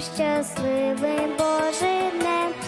щасливим Божим днем.